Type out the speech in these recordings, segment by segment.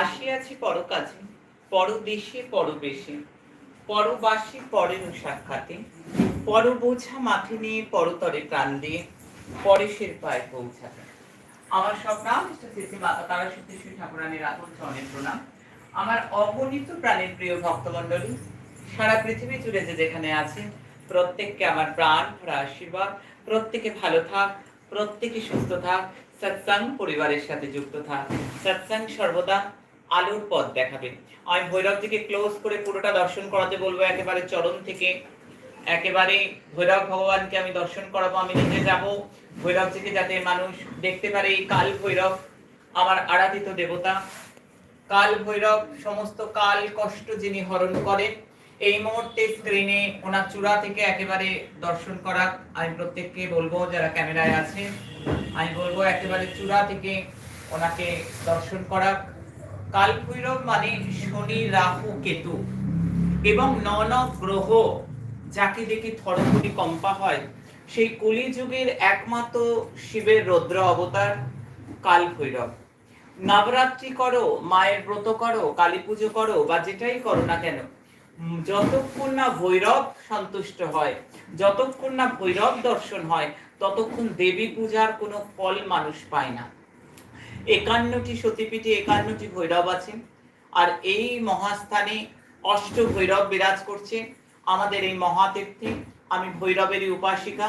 আসিয়াছি পরকাজে, পরদেশে পরবেশে, পরবাসী পরের সাক্ষাতে পর বোঝা মাথে নিয়ে পরতরে প্রাণ দিয়ে পরেশের পায়ে পৌঁছাতে। আমার সব নাম শ্রী ঠাকুরানীর প্রণাম। আমার অগণিত প্রাণের প্রিয় ভক্তমণ্ডলী, সারা পৃথিবী জুড়ে যে যেখানে আছে, প্রত্যেককে আমার প্রাণ, ভরা আশীর্বাদ, প্রত্যেকে ভালো থাক প্রত্যেকে সুস্থ থাক। সৎসঙ্গ পরিবারের সাথে যুক্ত থাক। সৎসঙ্গ সর্বদা আলোর পথ দেখাবে। আমি ভৈরবজিকে ক্লোজ করে পুরোটা দর্শন করাতে বলব। একেবারে চরণ থেকে। একেবারে ভৈরব ভগবানকে আমি দর্শন করাবো। আমি নিজে যাব। ভৈরবজিকে যাতে মানুষ দেখতে পারে, এই কাল ভৈরব আমার আরাধিত দেবতা। কাল ভৈরব, সমস্ত কাল কষ্ট যিনি হরণ করেন এই মুহূর্তে স্ক্রিনে ওনার চূড়া থেকে একেবারে দর্শন করা, আমি প্রত্যেককে বলব যারা ক্যামেরায় আছে আমি বলব একেবারে চূড়া থেকে ওনাকে দর্শন করা। কাল ভৈরব মানে শনি, রাহু, কেতু এবং ন ন গ্রহ, যাকে দেখে থরথরি কম্পা হয়, সেই কলিযুগের একমাত্র শিবের রৌদ্র অবতার কাল ভৈরব নবরাত্রি করো, মায়ের ব্রত করো কালী পুজো করো বা যেটাই করো না কেন যতক্ষণ না ভৈরব সন্তুষ্ট হয়, যতক্ষণ না ভৈরব দর্শন হয়, ততক্ষণ দেবী পূজার কোনো ফল মানুষ পায় না। একান্নটি সতীপীঠে একান্নটি ভৈরব আছে, আর এই মহাস্থানে অষ্ট ভৈরব বিরাজ করছে। আমাদের এই মহাতীর্থে আমি ভৈরবেরই উপাসিকা,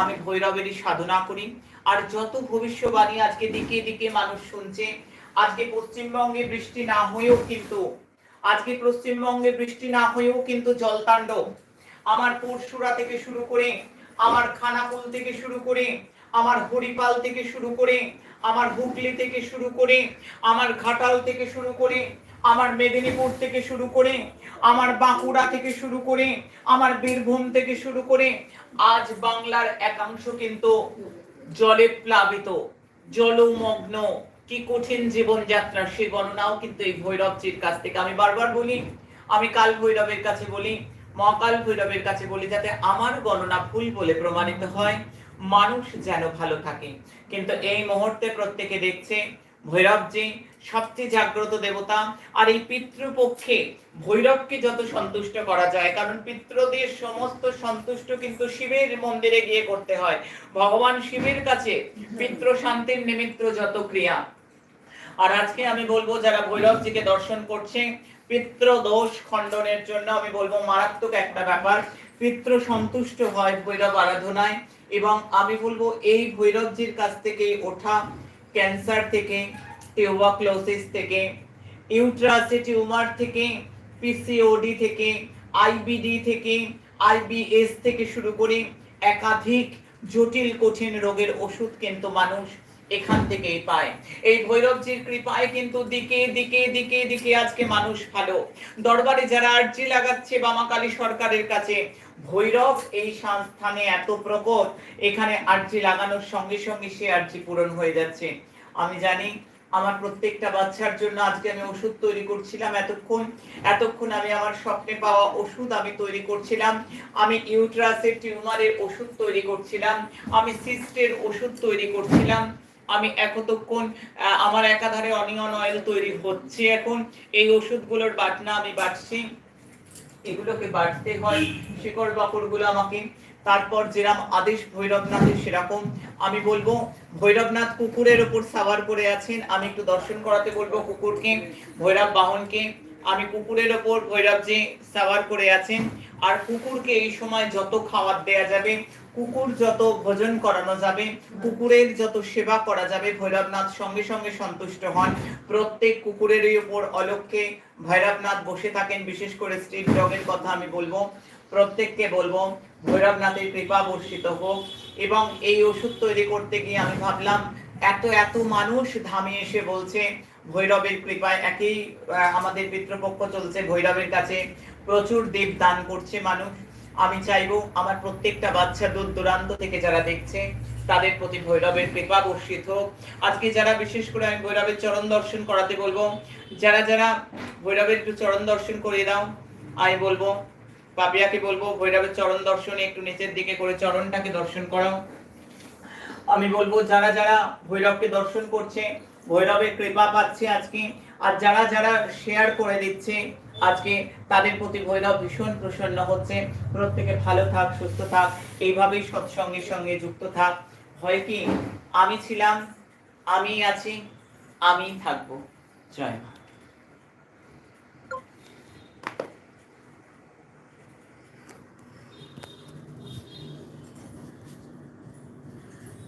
আমি ভৈরবেরই সাধনা করি। আর যত ভবিষ্যবাণী আজকে দিকে দিকে মানুষ শুনছে, আজকে পশ্চিমবঙ্গে বৃষ্টি না হয়েও কিন্তু আজকে পশ্চিমবঙ্গে বৃষ্টি না হয়েও কিন্তু জলতাণ্ডব আমার পরশুরা থেকে শুরু করে, আমার খানাকুল থেকে শুরু করে, আমার হরিপাল থেকে শুরু করে, আমার হুগলি থেকে শুরু করে, আমার ঘাটাল থেকে শুরু করে, আমার মেদিনীপুর থেকে শুরু করে, আমার বাঁকুড়া থেকে শুরু করে, আমার বীরভূম থেকে শুরু করে, আজ বাংলার একাংশ কিন্তু জলে প্লাবিত, জলমগ্ন। কি কঠিন জীবনযাত্রা সে গণনাও কিন্তু এই ভৈরবজির কাছ থেকে আমি বারবার বলি। আমি কাল ভৈরবের কাছে বলি, মহাকাল ভৈরবের কাছে বলি যাতে আমার গণনা ভুল বলে প্রমাণিত হয়, মানুষ যেন ভালো থাকে। কিন্তু এই মুহূর্তে প্রত্যেকে দেখছে, ভৈরবজি সবচেয়ে জাগ্রত দেবতা আর এই পিতৃপক্ষে ভৈরবকে যত সন্তুষ্ট করা যায়, কারণ পিতৃদের সমস্ত সন্তুষ্ট কিন্তু শিবের মন্দিরে গিয়ে করতে হয়। ভগবান শিবের কাছে পিতৃ শান্তির নিমিত্ত যত ক্রিয়া আর আজকে আমি বলব যারা ভৈরবজিকে দর্শন করছে পিতৃ দোষ খণ্ডনের জন্য আমি বলব মারাত্মক একটা ব্যাপার। পিতৃ সন্তুষ্ট হয় ভৈরব আরাধনায় এবং আমি বলব এই ভৈরবজির কাছ থেকে ওঠা ক্যান্সার থেকে, টিউবাক্লোসিস থেকে ইউট্রাসে টিউমার থেকে পিসিওডি থেকে আইবিডি থেকে আইবিএস থেকে শুরু করে একাধিক জটিল কঠিন রোগের ওষুধ কিন্তু মানুষ এখান থেকেই পায়। এই ভৈরবজির কৃপায় কিন্তু দিকে দিকে দিকে দিকে আজকে মানুষ ভালো। দরবারে যারা আর্জি লাগাচ্ছে বামাকালী সরকারের কাছে, ভৈরব এই সংস্থানে এত প্রকট, এখানে আর্জি লাগানোর সঙ্গে সঙ্গে সে আর্জি পূরণ হয়ে যাচ্ছে। আমি জানি, আমার প্রত্যেকটা বাচ্চার জন্য আজকে আমি ওষুধ তৈরি করছিলাম এতক্ষণ। এতক্ষণ আমি আমার স্বপ্নে পাওয়া ওষুধ আমি তৈরি করছিলাম। আমি ইউট্রাসের টিউমারের ওষুধ তৈরি করছিলাম। আমি সিস্টের ওষুধ তৈরি করছিলাম। আমি এতক্ষণ আমার একাধারে অনিয়ন অয়েল তৈরি হচ্ছে এখন। এই ওষুধগুলোর বাটনা আমি বাটছি। এগুলোকে বাড়তে হয়, শিকড় বাকড়গুলো আমাকে। তারপর যেরাম আদেশ ভৈরবনাথের সেরকম। আমি বলব, ভৈরবনাথ কুকুরের উপর সাওয়ার করে আছেন। আমি একটু দর্শন করাতে বলব কুকুরকে, ভৈরব বাহনকে। আমি কুকুরের ওপর ভৈরবজি সাওয়ার করে আছেন আর কুকুরকে এই সময় যত খাবার দেয়া যাবে, কুকুর যত ভোজন করানো যাবে, কুকুরের যত সেবা করা যাবে, ভৈরবনাথ সঙ্গে সঙ্গে সন্তুষ্ট হন। প্রত্যেক কুকুরেরই উপর অলক্ষ্যে ভৈরবনাথ বসে থাকেন। বিশেষ করে স্ট্রিট ডগের কথা আমি বলব। প্রত্যেককে বলব, ভৈরবনাথের কৃপা বর্ষিত হোক। এবং এই ওষুধ তৈরি করতে গিয়ে আমি ভাবলাম, এত এত মানুষ ধামে এসে বলছে ভৈরবের কৃপায় একই আমাদের পিতৃপক্ষ চলছে ভৈরবের কাছে। প্রচুর দেব দান করছে মানুষ। আমি চাইব আমার প্রত্যেকটা বাচ্চা দূর দূরান্ত থেকে যারা দেখছে, তাদের প্রতি ভৈরবের কৃপা বর্ষিত হোক। আজকে যারা বিশেষ করে আমি ভৈরবের চরণ দর্শন করাতে বলব, যারা যারা ভৈরবের একটু চরণ দর্শন করিয়ে দাও, আমি বলব পাপিয়াকে বলব, ভৈরবের চরণ দর্শনে একটু নিচের দিকে করে চরণটাকে দর্শন করাও। আমি বলব, যারা যারা ভৈরবকে দর্শন করছে ভৈরবের কৃপা পাচ্ছে আজকে। আর যারা যারা শেয়ার করে দিচ্ছে, আজকে তাদের প্রতি ভৈরব ভীষণ প্রসন্ন হচ্ছে। প্রত্যেকে ভালো থাক, সুস্থ থাক, এইভাবেই সৎসঙ্গের সঙ্গে যুক্ত থাক। হয় কি, আমি ছিলাম আমি আছি আমি থাকব। জয় মা।